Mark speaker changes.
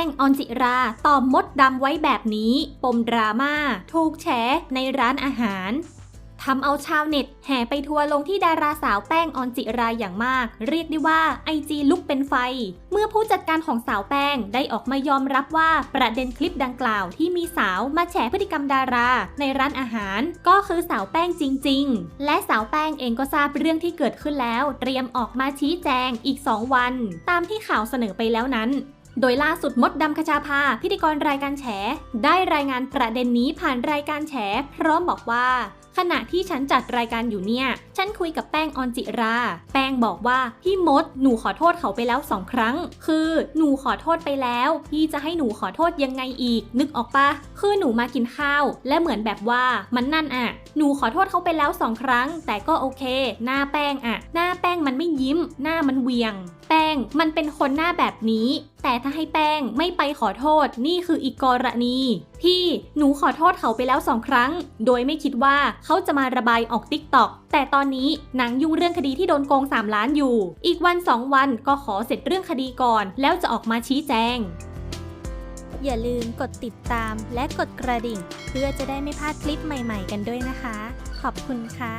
Speaker 1: ป้งออนจิราตอบมดดำไว้แบบนี้ ปมดราม่าถูกแฉในร้านอาหารทำเอาชาวเน็ตแห่ไปทัวลงที่ดาราสาวแป้งออนจิราอย่างมาก เรียกได้ว่าไอจีลุกเป็นไฟ เมื่อผู้จัดการของสาวแป้งได้ออกมายอมรับว่าประเด็นคลิปดังกล่าวที่มีสาวมาแฉพฤติกรรมดาราในร้านอาหาร ก็คือสาวแป้งจริง ๆ และสาวแป้งเองก็ทราบเรื่องที่เกิดขึ้นแล้ว เตรียมออกมาชี้แจงอีก 2 วัน ตามที่ข่าวเสนอไปแล้วนั้น โดยล่าสุดมดดำคชาภาพิธีกรรายการแฉ ได้รายงานประเด็นนี้ผ่านรายการแฉ พร้อมบอกว่า ขณะที่ฉันจัดรายการอยู่เนี่ย ฉันคุยกับแป้งออนจิรา แป้งบอกว่าพี่มดหนูขอโทษเขาไปแล้วสองครั้ง คือหนูขอโทษไปแล้ว พี่จะให้หนูขอโทษยังไงอีก นึกออกปะคือหนูมากินข้าว และเหมือนแบบว่ามันนั่นอะหนูขอโทษเขาไปแล้วสองครั้ง แต่ก็โอเค หน้าแป้งอะหน้าแป้งมันไม่ยิ้ม หน้ามันเวียงแป้ ง มันเป็นคนหน้าแบบนี้ แต่ถ้าให้แป้งไม่ไปขอโทษนี่คืออีกกรณี พี่หนูขอโทษเขาไปแล้วสองครั้ง โดยไม่คิดว่าเขาจะมาระบายออกติ๊กต็อกแต่ตอนนี้หนังยุ่งเรื่องคดีที่โดนโกง 3 ล้านอยู่ อีกวัน 2 วันก็ขอเสร็จเรื่องคดีก่อน แล้วจะออกมาชี้แจง
Speaker 2: อย่าลืมกดติดตามและกดกระดิ่ง เพื่อจะได้ไม่พลาดคลิปใหม่ๆกันด้วยนะคะ ขอบคุณค่ะ